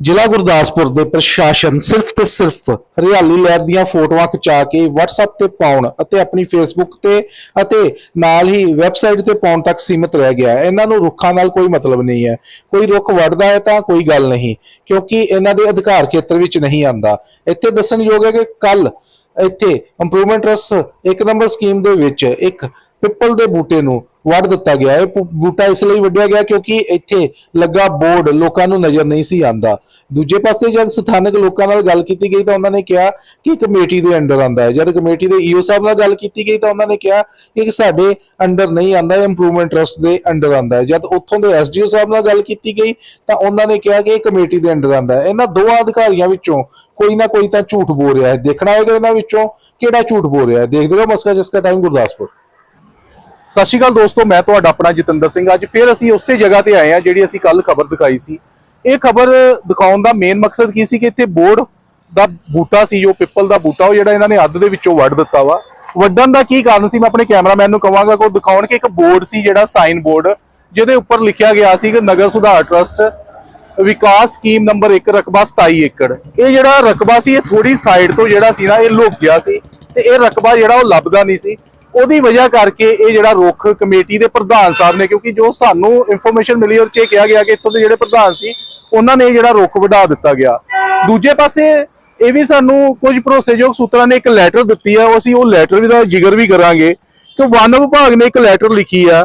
ਜ਼ਿਲ੍ਹਾ ਗੁਰਦਾਸਪੁਰ ਦੇ ਪ੍ਰਸ਼ਾਸਨ ਸਿਰਫ ਤੇ ਸਿਰਫ ਹਰਿਆਲੀ ਲਹਿਰ ਦੀਆਂ ਫੋਟੋਆਂ ਖਿਚਾ ਕੇ WhatsApp ਤੇ ਪਾਉਣ ਅਤੇ ਆਪਣੀ Facebook ਤੇ ਅਤੇ ਨਾਲ ਹੀ ਵੈਬਸਾਈਟ ਤੇ ਪਾਉਣ ਤੱਕ ਸੀਮਿਤ ਰਹਿ ਗਿਆ ਹੈ। ਇਹਨਾਂ ਨੂੰ ਰੁੱਖਾਂ ਨਾਲ ਕੋਈ ਮਤਲਬ ਨਹੀਂ ਹੈ। ਕੋਈ ਰੁੱਖ ਵੱਢਦਾ ਹੈ ਤਾਂ ਕੋਈ ਗੱਲ ਨਹੀਂ, ਕਿਉਂਕਿ ਇਹਨਾਂ ਦੇ ਅਧਿਕਾਰ ਖੇਤਰ ਵਿੱਚ ਨਹੀਂ ਆਂਦਾ ਇੱਥੇ ਦੱਸਣਯੋਗ ਹੈ ਕਿ ਕੱਲ ਇੱਥੇ ਇੰਪਰੂਵਮੈਂਟ ਰਸ ਇੱਕ ਨੰਬਰ ਸਕੀਮ ਦੇ ਵਿੱਚ ਇੱਕ ਪਿੱਪਲ ਦੇ ਬੂਟੇ ਨੂੰ ਵੱਢ ਦਿੱਤਾ ਗਿਆ ਇਹ ਬੂਟਾ ਇਸ ਲਈ ਵੱਢਿਆ ਗਿਆ ਕਿਉਂਕਿ ਇੱਥੇ ਲੱਗਾ ਬੋਰਡ, ਲੋਕਾਂ ਨੂੰ ਨਜ਼ਰ ਨਹੀਂ ਸੀ ਆਂਦਾ ਦੂਜੇ ਪਾਸੇ ਜਦ ਸਥਾਨਕ ਲੋਕਾਂ ਨਾਲ ਗੱਲ ਕੀਤੀ ਗਈ ਤਾਂ ਉਹਨਾਂ ਨੇ ਕਿਹਾ ਕਿ ਕਮੇਟੀ ਦੇ ਅੰਡਰ ਆਂਦਾ ਹੈ। ਜਦ ਕਮੇਟੀ ਦੇ ਈਓ ਸਾਹਿਬ ਨਾਲ ਗੱਲ ਕੀਤੀ ਗਈ ਤਾਂ ਉਹਨਾਂ ਨੇ ਕਿਹਾ ਕਿ ਸਾਡੇ ਅੰਡਰ ਨਹੀਂ ਆਂਦਾ ਇਹ ਇੰਪਰੂਵਮੈਂਟ ਟਰਸਟ ਦੇ ਅੰਡਰ ਆਂਦਾ ਹੈ। ਜਦ ਉੱਥੋਂ ਦੇ ਐਸਡੀਓ ਸਾਹਿਬ ਨਾਲ ਗੱਲ ਕੀਤੀ ਗਈ ਤਾਂ ਉਹਨਾਂ ਨੇ ਕਿਹਾ ਕਿ ਇਹ ਕਮੇਟੀ ਦੇ ਅੰਡਰ ਆਂਦਾ ਹੈ। ਇਹਨਾਂ ਦੋਵਾਂ ਅਧਿਕਾਰੀਆਂ ਵਿੱਚੋਂ ਕੋਈ ਨਾ ਕੋਈ ਤਾਂ ਝੂਠ ਬੋਲ ਰਿਹਾ ਹੈ। ਦੇਖਣਾ ਹੋਏਗਾ ਇਹਨਾਂ ਵਿੱਚੋਂ ਕਿਹੜਾ ਝੂਠ ਬੋਲ ਰਿਹਾ ਹੈ। ਦੇਖਦੇ ਰਹੋ ਮਸਕਾ ਜਿਸਕਾ ਟਾਈਮ ਗੁਰਦਾਸਪੁਰ। ਸਤਿ ਸ਼੍ਰੀ ਅਕਾਲ ਦੋਸਤੋ, ਮੈਂ ਤੁਹਾਡਾ ਆਪਣਾ ਜਤਿੰਦਰ ਸਿੰਘ। ਅੱਜ ਫਿਰ ਅਸੀਂ ਉਸੇ ਜਗ੍ਹਾ ਤੇ ਆਏ ਆ ਜਿਹੜੀ ਅਸੀਂ ਕੱਲ ਖਬਰ ਦਿਖਾਈ ਸੀ। ਇਹ ਖਬਰ ਦਿਖਾਉਣ ਦਾ ਮੇਨ ਮਕਸਦ ਕੀ ਸੀ ਕਿ ਇੱਥੇ ਬੋਰਡ ਦਾ ਬੂਟਾ ਸੀ, ਜੋ ਪਿੱਪਲ ਦਾ ਬੂਟਾ, ਉਹ ਜਿਹੜਾ ਇਹਨਾਂ ਨੇ ਅੱਧ ਦੇ ਵਿੱਚੋਂ ਵੱਢ ਦਿੱਤਾ ਵਾ। ਵੱਢਣ ਦਾ ਕੀ ਕਾਰਨ ਸੀ? ਮੈਂ ਆਪਣੇ ਕੈਮਰਾਮੈਨ ਨੂੰ ਕਹਾਂਗਾ ਕਿ ਉਹ ਦਿਖਾਉਣ ਕਿ ਇੱਕ ਬੋਰਡ ਸੀ, ਜਿਹੜਾ ਸਾਈਨ ਬੋਰਡ ਜਿਹਦੇ ਉੱਪਰ ਲਿਖਿਆ ਗਿਆ ਸੀ ਕਿ ਨਗਰ ਸੁਧਾਰ ਟਰਸਟ ਵਿਕਾਸ ਸਕੀਮ ਨੰਬਰ 1 ਰਕਬਾ 27 ਏਕੜ। ਇਹ ਜਿਹੜਾ ਰਕਬਾ ਸੀ, ਇਹ ਥੋੜੀ ਸਾਈਡ ਤੋਂ ਜਿਹੜਾ ਸੀ ਨਾ, ਇਹ ਲੁਕ ਗਿਆ ਸੀ। ਤੇ ਇਹ ਰਕਬਾ ਜਿਹੜਾ ਉਹ ਲੱਭਦਾ ਨਹੀਂ ਸੀ। ਉਹਦੀ ਵਜ੍ਹਾ ਕਰਕੇ ਇਹ ਜਿਹੜਾ ਰੁੱਖ ਕਮੇਟੀ ਦੇ ਪ੍ਰਧਾਨ ਸਾਹਿਬ ਨੇ, ਕਿਉਂਕਿ ਜੋ ਸਾਨੂੰ ਇਨਫੋਰਮੇਸ਼ਨ ਮਿਲੀ ਉਹ 'ਚ ਇਹ ਕਿਹਾ ਗਿਆ ਕਿ ਇੱਥੋਂ ਦੇ ਜਿਹੜੇ ਪ੍ਰਧਾਨ ਸੀ, ਉਹਨਾਂ ਨੇ ਜਿਹੜਾ ਰੁੱਖ ਵਧਾ ਦਿੱਤਾ ਗਿਆ। ਦੂਜੇ ਪਾਸੇ ਇਹ ਵੀ ਸਾਨੂੰ ਕੁਝ ਭਰੋਸੇਯੋਗ ਸੂਤਰਾਂ ਨੇ ਇੱਕ ਲੈਟਰ ਦਿੱਤੀ ਆ ਅਸੀਂ ਉਹ ਲੈਟਰ ਵੀ ਦਾ ਜ਼ਿਕਰ ਵੀ ਕਰਾਂਗੇ ਕਿ ਵਨ ਵਿਭਾਗ ਨੇ ਇੱਕ ਲੈਟਰ ਲਿਖੀ ਆ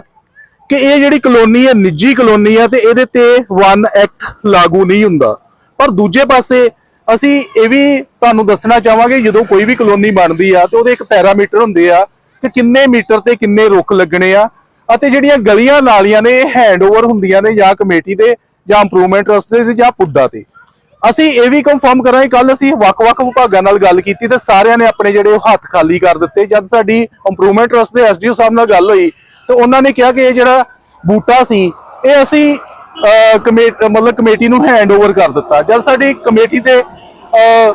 ਕਿ ਇਹ ਜਿਹੜੀ ਕਲੋਨੀ ਹੈ, ਨਿੱਜੀ ਕਲੋਨੀ ਹੈ ਤੇ ਇਹਦੇ ਤੇ 1 ਐਕਟ ਲਾਗੂ ਨਹੀਂ ਹੁੰਦਾ। ਪਰ ਦੂਜੇ ਪਾਸੇ ਅਸੀਂ ਇਹ ਵੀ ਤੁਹਾਨੂੰ ਦੱਸਣਾ ਚਾਹਾਂਗੇ, ਜਦੋਂ ਕੋਈ ਵੀ ਕਲੋਨੀ ਬਣਦੀ ਆ ਤੇ ਉਹਦੇ ਇੱਕ ਪੈਰਾਮੀਟਰ ਹੁੰਦੇ ਆ ਕਿ ਕਿੰਨੇ ਮੀਟਰ ਤੇ ਕਿੰਨੇ ਰੁੱਖ ਲੱਗਣੇ ਆ ਅਤੇ ਜਿਹੜੀਆਂ ਗਲੀਆਂ ਨਾਲੀਆਂ ਨੇ ਇਹ ਹੈਂਡਓਵਰ ਹੁੰਦੀਆਂ ਨੇ ਜਾਂ ਕਮੇਟੀ ਦੇ ਜਾਂ ਇੰਪਰੂਵਮੈਂਟ ਟਰਸਟ ਦੇ ਜਾਂ ਪੁੱਡਾ ਤੇ। ਅਸੀਂ ਇਹ ਵੀ ਕਨਫਰਮ ਕਰਾਂਗੇ ਕੱਲ ਅਸੀਂ ਵੱਖ-ਵੱਖ ਵਿਭਾਗਾਂ ਨਾਲ ਗੱਲ ਕੀਤੀ ਤੇ ਸਾਰਿਆਂ ਨੇ ਆਪਣੇ ਜਿਹੜੇ ਉਹ ਹੱਥ ਖਾਲੀ ਕਰ ਦਿੱਤੇ। ਜਦ ਸਾਡੀ ਇੰਪਰੂਵਮੈਂਟ ਟਰਸਟ ਦੇ ਐਸਡੀਓ ਸਾਹਿਬ ਨਾਲ ਗੱਲ ਹੋਈ ਤੇ ਉਹਨਾਂ ਨੇ ਕਿਹਾ ਕਿ ਇਹ ਜਿਹੜਾ ਬੂਟਾ ਸੀ ਇਹ ਅਸੀਂ ਕਮੇਟੀ ਮਤਲਬ ਕਮੇਟੀ ਨੂੰ ਹੈਂਡਓਵਰ ਕਰ ਦਿੱਤਾ। ਜਦ ਸਾਡੀ ਕਮੇਟੀ ਦੇ ਅਹ,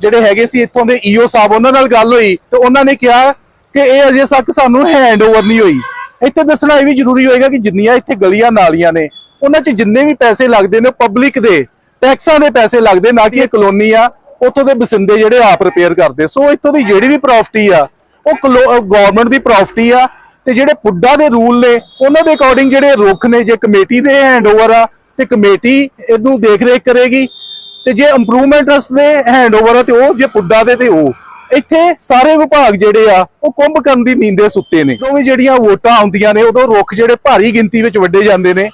ਜਿਹੜੇ ਹੈਗੇ ਸੀ ਇੱਥੋਂ ਦੇ ਈਓ ਸਾਹਿਬ ਉਹਨਾਂ ਨਾਲ ਗੱਲ ਹੋਈ ਤੇ ਉਹਨਾਂ ਨੇ ਕਿਹਾ ਕਿ ਇਹ ਅਜੇ ਤੱਕ ਸਾਨੂੰ ਹੈਂਡਓਵਰ ਨਹੀਂ ਹੋਈ। ਇੱਥੇ ਦੱਸਣਾ ਇਹ ਵੀ ਜ਼ਰੂਰੀ ਹੋਏਗਾ ਕਿ ਜਿੰਨੀਆਂ ਇੱਥੇ ਗਲੀਆਂ ਨਾਲੀਆਂ ਨੇ, ਉਹਨਾਂ 'ਚ ਜਿੰਨੇ ਵੀ ਪੈਸੇ ਲੱਗਦੇ ਨੇ ਪਬਲਿਕ ਦੇ ਟੈਕਸਾਂ ਦੇ ਪੈਸੇ ਲੱਗਦੇ, ਨਾ ਕਿ ਇਹ ਕਲੋਨੀ ਆ, ਉੱਥੋਂ ਦੇ ਬਸਿੰਦੇ ਜਿਹੜੇ ਆਪ ਰਿਪੇਅਰ ਕਰਦੇ। ਸੋ ਇੱਥੋਂ ਦੀ ਜਿਹੜੀ ਵੀ ਪ੍ਰਾਪਰਟੀ ਆ, ਉਹ ਗਵਰਨਮੈਂਟ ਦੀ ਪ੍ਰਾਪਰਟੀ ਆ, ਤੇ ਜਿਹੜੇ ਪੁੱਡਾ ਦੇ ਰੂਲ ਨੇ, ਉਹਨਾਂ ਦੇ ਅਕੋਰਡਿੰਗ ਜਿਹੜੇ ਰੁੱਖ ਨੇ, ਜੇ ਕਮੇਟੀ ਦੇ ਹੈਂਡਓਵਰ ਆ, ਤੇ ਕਮੇਟੀ ਇਹਨੂੰ ਦੇਖ ਰੇਖ ਕਰੇਗੀ। ਤੇ ਜੇ ਇੰਪਰੂਵਮੈਂਟ ਟਰਸਟ ਦੇ ਹੈਂਡਓਵਰ ਆ, ਤੇ ਉਹ ਜੇ ਪੁੱਡਾ ਦੇ ਤੇ ਉਹ। ਇੱਥੇ ਸਾਰੇ ਵਿਭਾਗ ਜਿਹੜੇ ਆ ਉਹ ਕੁੰਭ ਕਰਨ ਦੀ ਨੀਂਦੇ ਸੁੱਤੇ ਨੇ। ਜਦੋਂ ਵੀ ਜਿਹੜੀਆਂ ਵੋਟਾਂ ਆਉਂਦੀਆਂ ਨੇ ਉਦੋਂ ਰੁੱਖ ਜਿਹੜੇ ਭਾਰੀ ਗਿਣਤੀ ਵਿੱਚ ਵੱਡੇ ਜਾਂਦੇ ਨੇ।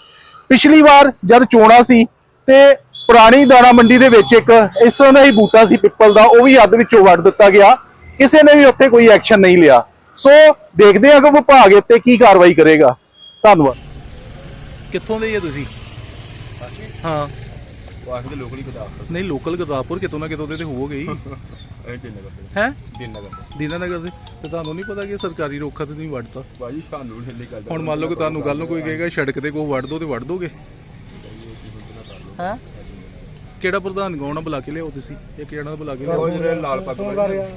ਪਿਛਲੀ ਵਾਰ ਜਦ ਚੋਣਾਂ ਸੀ ਤੇ ਪੁਰਾਣੀ ਦਾਣਾ ਮੰਡੀ ਦੇ ਵਿੱਚ ਇੱਕ ਇਸ ਤਰ੍ਹਾਂ ਦਾ ਹੀ ਬੂਟਾ ਸੀ ਪਿੱਪਲ ਦਾ ਉਹ ਵੀ ਅੱਧ ਵਿੱਚੋਂ ਵੱਢ ਦਿੱਤਾ ਗਿਆ। ਕਿਸੇ ਨੇ ਵੀ ਉੱਥੇ ਕੋਈ ਐਕਸ਼ਨ ਨਹੀਂ ਲਿਆ। ਸੋ ਦੇਖਦੇ ਹਾਂ ਕਿ ਵਿਭਾਗ ਇੱਥੇ ਕੀ ਕਾਰਵਾਈ ਕਰੇਗਾ। ਧੰਨਵਾਦ। ਕਿੱਥੋਂ ਦੇ ਹੀ ਤੁਸੀਂ? ਹਾਂ। ਵਾਹ ਦੇ ਲੋਕਲੀ ਗੁਦਾਮ ਨਹੀਂ ਲੋਕਲ ਗੁਰਦਾਸਪੁਰ ਕਿਤੋਂ ਨਾ ਕਿਤੋਂ ਦੇ ਤੇ ਹੋਵੋਗੇ ਹੀ। ਇਹ ਦੇ ਹੈ? ਦੇ ਦੀਨਾਨਗਰ ਦੇ? ਤੇ ਤੁਹਾਨੂੰ ਨਹੀਂ ਪਤਾ ਕਿ ਸਰਕਾਰੀ ਰੋਖਾ ਤੇ ਤੁਸੀਂ ਵੱਢਤਾ। ਬਾਜੀ ਸਾਨੂੰ ਢਿੱਲੀ ਕਰਦਾ ਹੁਣ ਮੰਨ ਲਓ ਕਿ ਤੁਹਾਨੂੰ ਕੱਲ ਨੂੰ ਕੋਈ ਕਹੇਗਾ ਸੜਕ ਤੇ ਕੋਈ ਵੱਢ ਦੋ ਤੇ ਵੱਢ ਦੋਗੇ? ਹੈ? ਕਿਹੜਾ ਪ੍ਰਧਾਨ ਗਾਉਣਾ ਬੁਲਾ ਕੇ ਲਿਆਓ ਤੁਸੀਂ? ਇੱਕ ਜਣਾ ਬੁਲਾ ਕੇ ਲਿਆਓ? ਲਾਲ ਪੱਗ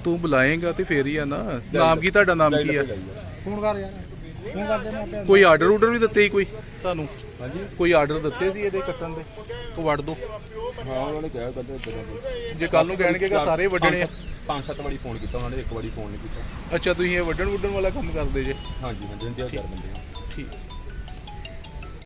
ਤੂੰ ਬੁਲਾਏਗਾ ਤੇ ਫੇਰ ਹੀ ਆ ਨਾ। ਨਾਮ ਕੀ ਤੁਹਾਡਾ ਨਾਮ ਕੀ ਆ? ਫੋਨ ਕਰ ਯਾਰ। ਕੋਈ ਆਰਡਰ ਆਰਡਰ ਵੀ ਦਿੱਤੇ ਸੀ ਕੋਈ? ਤੁਹਾਨੂੰ? ਹਾਂਜੀ। ਕੋਈ ਆਰਡਰ ਦਿੱਤੇ ਸੀ ਇਹਦੇ ਕੱਟਣ ਦੇ? ਉਹ ਵੱਢ ਦੋ। ਹਾਂ ਉਹਨਾਂ ਨੇ ਕਿਹਾ ਕਰਦੇ ਇਦਾਂ ਜੇ ਕੱਲ ਨੂੰ ਕਹਿਣਗੇ ਕਿ ਸਾਰੇ ਵੱਢਣੇ ਆ। ਪੰਜ ਸੱਤ ਵਾਰੀ ਫੋਨ ਕੀਤਾ ਉਹਨਾਂ ਨੇ ਇੱਕ ਵਾਰੀ ਫੋਨ ਨਹੀਂ ਕੀਤਾ। ਅੱਛਾ ਤੁਸੀਂ ਇਹ ਵੱਢਣ ਵੁੱਢਣ ਵਾਲਾ ਕੰਮ ਕਰਦੇ ਜੇ? ਹਾਂਜੀ ਹਾਂਜੀ ਇੰਤਜ਼ਾਰ ਕਰ ਆ। ਠੀਕ।